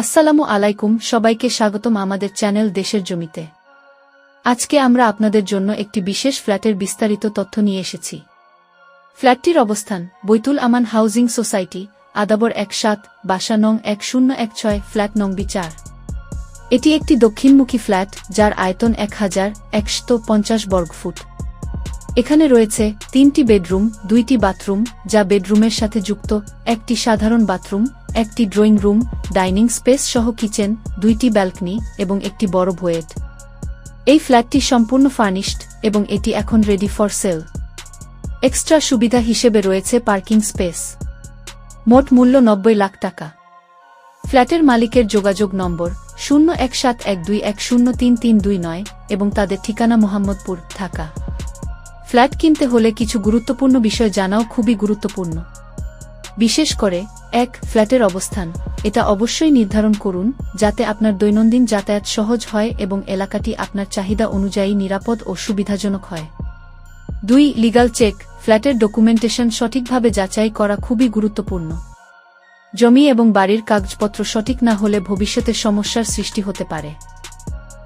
আসসালামু আলাইকুম, সবাইকে স্বাগতম আমাদের চ্যানেল দেশের জমিতে। আজকে আমরা আপনাদের জন্য একটি বিশেষ ফ্ল্যাটের বিস্তারিত তথ্য নিয়ে এসেছি। ফ্ল্যাটটির অবস্থান বৈতুল আমান হাউজিং সোসাইটি, আদাবর এক সাত বাসা নং এক শূন্য এক ছয়, ফ্ল্যাট নং বি চার। এটি একটি দক্ষিণমুখী ফ্ল্যাট, যার আয়তন এক হাজার একশত পঞ্চাশ বর্গফুট এখানে রয়েছে তিনটি বেডরুম, দুইটি বাথরুম, যা বেডরুমের সাথে যুক্ত, একটি সাধারণ বাথরুম, একটি ড্রয়িং রুম, ডাইনিং স্পেস সহ কিচেন, দুইটি ব্যালকনি এবং একটি বড় ভোয়েট। এই ফ্ল্যাটটি সম্পূর্ণ ফার্নিশড এবং এটি এখন রেডি ফর সেল এক্সট্রা সুবিধা হিসেবে রয়েছে পার্কিং স্পেস। মোট মূল্য নব্বই লাখ টাকা। ফ্ল্যাটের মালিকের যোগাযোগ নম্বর শূন্য এক সাত এক দুই এক শূন্য তিন তিন দুই নয় এবং তাদের ঠিকানা মোহাম্মদপুর, ঢাকা। ফ্ল্যাট কিনতে হলে কিছু গুরুত্বপূর্ণ বিষয় জানাও খুবই গুরুত্বপূর্ণ। বিশেষ করে, এক, ফ্ল্যাটের অবস্থান। এটা অবশ্যই নির্ধারণ করুন, যাতে আপনার দৈনন্দিন যাতায়াত সহজ হয় এবং এলাকাটি আপনার চাহিদা অনুযায়ী নিরাপদ ও সুবিধাজনক হয়। দুই, লিগাল চেক। ফ্ল্যাটের ডকুমেন্টেশন সঠিকভাবে যাচাই করা খুবই গুরুত্বপূর্ণ। জমি এবং বাড়ির কাগজপত্র সঠিক না হলে ভবিষ্যতে সমস্যার সৃষ্টি হতে পারে।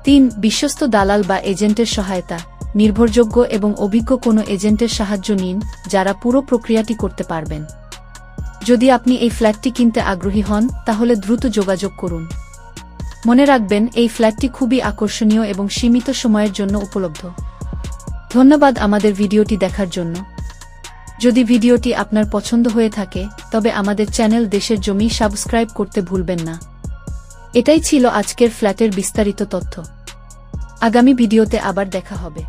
তিন, বিশ্বস্ত দালাল বা এজেন্টের সহায়তা। নির্ভরযোগ্য এবং অভিজ্ঞ কোনো এজেন্টের সাহায্য নিন, যারা পুরো প্রক্রিয়াটি করতে পারবেন। যদি আপনি এই ফ্ল্যাটটি কিনতে আগ্রহী হন, তাহলে দ্রুত যোগাযোগ করুন। মনে রাখবেন, এই ফ্ল্যাটটি খুবই আকর্ষণীয় এবং সীমিত সময়ের জন্য উপলব্ধ। ধন্যবাদ আমাদের ভিডিওটি দেখার জন্য। যদি ভিডিওটি আপনার পছন্দ হয়ে থাকে, তবে আমাদের চ্যানেল দেশের জমি সাবস্ক্রাইব করতে ভুলবেন না। এটাই ছিল আজকের ফ্ল্যাটের বিস্তারিত তথ্য। আগামী ভিডিওতে আবার দেখা হবে।